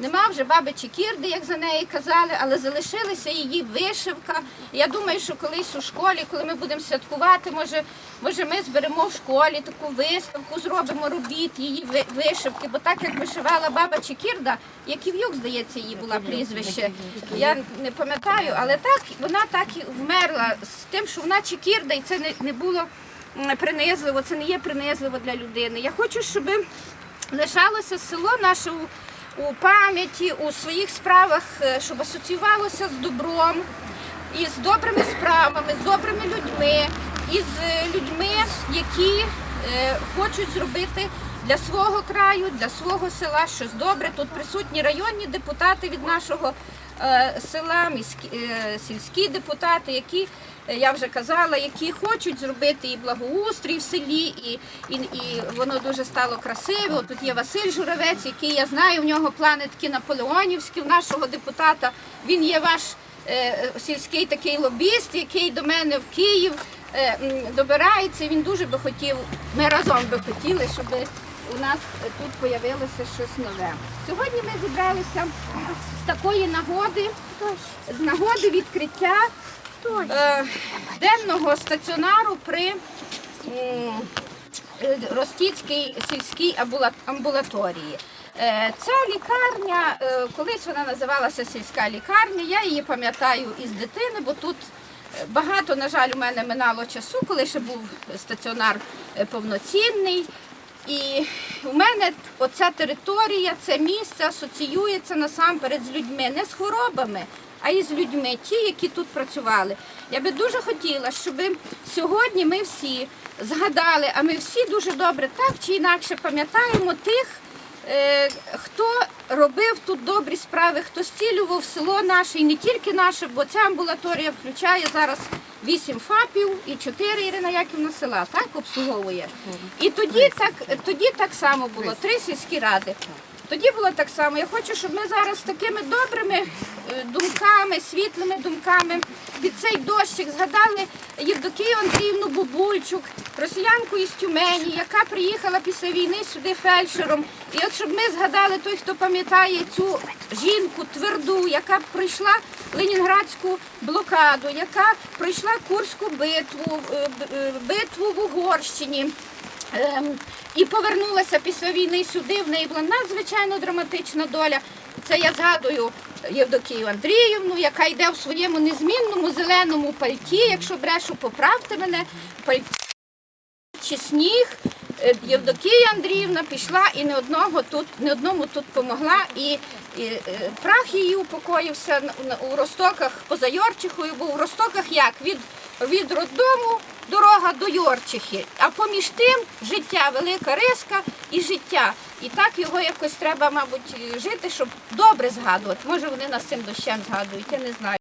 Нема вже баби Чекірди, як за неї казали, але залишилася її вишивка. Я думаю, що колись у школі, коли ми будемо святкувати, може, може ми зберемо в школі таку виставку, зробимо робіт її вишивки, бо так як вишивала баба Чекірда, Яків'юк, здається, її була прізвище. Я не пам'ятаю, але так вона так і вмерла з тим, що вона Чекірда, і це не, не було принизливо, це не є принизливо для людини. Я хочу, щоб лишалося село наше у, пам'яті, у своїх справах, е, щоб асоціювалося з добром, і з добрими справами, з добрими людьми, і з людьми, які е, хочуть зробити для свого краю, для свого села щось добре. Тут присутні районні депутати від нашого е, села, міські, е, сільські депутати, які е, я вже казала, які хочуть зробити і благоустрій в селі, і, і, і воно дуже стало красиве. От Тут є Василь Журавець, який я знаю, в нього плани такі наполеонівські в нашого депутата. Він є ваш е, сільський такий лобіст, який до мене в Київ е, добирається. Він дуже би хотів, ми разом би хотіли, щоб у нас тут появилося щось нове. Сьогодні ми зібралися з такої нагоди, з нагоди відкриття е, денного стаціонару при е, Ростіцькій сільській амбулаторії. Е, Ця лікарня, колись вона називалася сільська лікарня, я її пам'ятаю із дитини, бо тут багато, на жаль, у мене минало часу, коли ще був стаціонар повноцінний. І у мене оця територія, це місце асоціюється насамперед з людьми, не з хворобами, а і з людьми, ті, які тут працювали. Я би дуже хотіла, щоб сьогодні ми всі згадали, а ми всі дуже добре так чи інакше пам'ятаємо тих, хто робив тут добрі справи, хто зцілював село наше і не тільки наше, бо ця амбулаторія включає зараз вісім ФАПів і чотири Ірина Яківна села, так обслуговує. І тоді так, тоді так само було, три сільські ради. Тоді було так само. Я хочу, щоб ми зараз такими добрими е, думками, світлими думками під цей дощик згадали Євдокію Андріївну Бубульчук, росіянку із Тюмені, яка приїхала після війни сюди фельдшером. І от щоб ми згадали той, хто пам'ятає цю жінку тверду, яка пройшла Ленінградську блокаду, яка пройшла Курську битву, е, е, битву в Угорщині. Ем, і повернулася після війни сюди. В неї була надзвичайно драматична доля. Це я згадую Євдокію Андріївну, яка йде в своєму незмінному зеленому пальті. Якщо брешу, поправте мене. Пальті чи сніг. Е, Євдокія Андріївна пішла і не одного тут, не одному тут помогла. І, і е, прах її упокоївся у Ростоках поза Йорчихою, бо в Ростоках як? Від, від роддому дорога до Йорчихи. Поміж тим життя, велика риска і життя. І так його якось треба, мабуть, жити, щоб добре згадувати. Може, вони нас цим дощем згадують, я не знаю.